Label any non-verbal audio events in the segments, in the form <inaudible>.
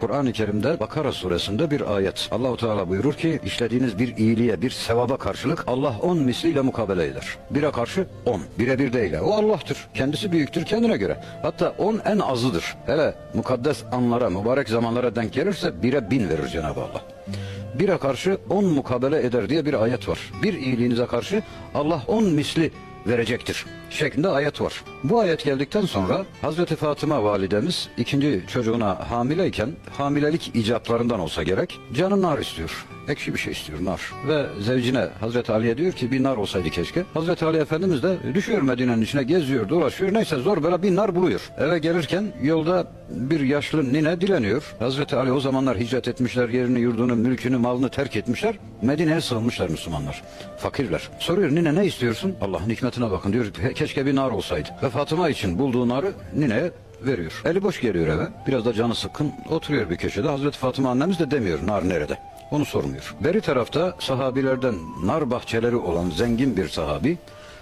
Kur'an-ı Kerim'de Bakara suresinde bir ayet. Allahu Teala buyurur ki işlediğiniz bir iyiliğe, bir sevaba karşılık Allah on misliyle mukabele eder. Bire karşı on. Bire bir değil. O Allah'tır. Kendisi büyüktür kendine göre. Hatta on en azıdır. Hele mukaddes anlara, mübarek zamanlara denk gelirse bire bin verir Cenab-ı Allah. Bire karşı on mukabele eder diye bir ayet var. Bir iyiliğinize karşı Allah on misli verecektir şeklinde ayet var. Bu ayet geldikten sonra Hazreti Fatıma validemiz ikinci çocuğuna hamileyken hamilelik icaplarından olsa gerek canı nar istiyor. Ekşi bir şey istiyor nar. Ve zevcine Hazreti Ali'ye diyor ki bir nar olsaydı keşke. Hazreti Ali Efendimiz de düşüyor Medine'nin içine geziyor dolaşıyor. Neyse zor bela bir nar buluyor. Eve gelirken yolda bir yaşlı nine dileniyor. Hazreti Ali o zamanlar hicret etmişler yerini yurdunu mülkünü malını terk etmişler. Medine'ye sığınmışlar Müslümanlar. Fakirler. Soruyor nine ne istiyorsun? Allah'ın hikmetine bakın diyor. "He- Keşke bir nar olsaydı. Ve Fatıma için bulduğu narı nineye veriyor. Eli boş geliyor eve. Biraz da canı sıkkın. Oturuyor bir köşede. Hazreti Fatıma annemiz de demiyor nar nerede. Onu sormuyor. Beri tarafta sahabilerden nar bahçeleri olan zengin bir sahabi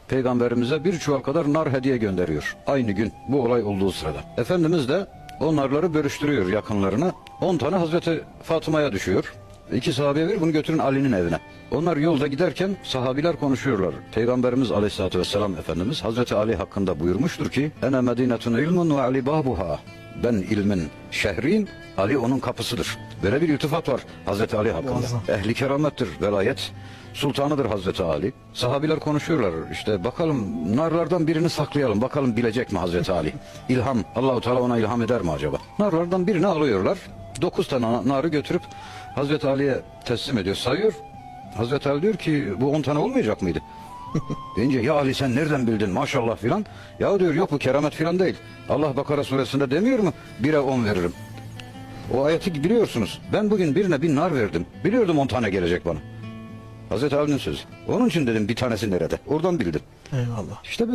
peygamberimize bir çuval kadar nar hediye gönderiyor. Aynı gün bu olay olduğu sırada. Efendimiz de o narları bölüştürüyor yakınlarına. 10 tane Hazreti Fatıma'ya düşüyor. İki sahabeye ver bunu götürün Ali'nin evine. Onlar yolda giderken sahabiler konuşuyorlar. Peygamberimiz Aleyhisselatü Vesselam Efendimiz Hazreti Ali hakkında buyurmuştur ki Ene medinetun ilmun ve Ali babuha. Ben ilmin şehriyim, Ali onun kapısıdır. Böyle bir iltifat var Hazreti Ali hakkında. Muazzam. Ehli keramettir, velayet sultanıdır Hazreti Ali. Sahabiler konuşuyorlar işte bakalım narlardan birini saklayalım bakalım bilecek mi Hazreti Ali? İlham Allahu Teala ona ilham eder mi acaba? Narlardan birini alıyorlar. Dokuz tane na- narı götürüp Hazreti Ali'ye teslim ediyor sayıyor. Hazreti Ali diyor ki bu on tane olmayacak mıydı? <laughs> Deyince ya Ali sen nereden bildin maşallah filan. Ya diyor yok bu keramet filan değil. Allah Bakara suresinde demiyor mu? Bire on veririm. O ayeti biliyorsunuz. Ben bugün birine bir nar verdim. Biliyordum on tane gelecek bana. Hazreti Ali'nin sözü. Onun için dedim bir tanesi nerede? Oradan bildim. Eyvallah. İşte böyle.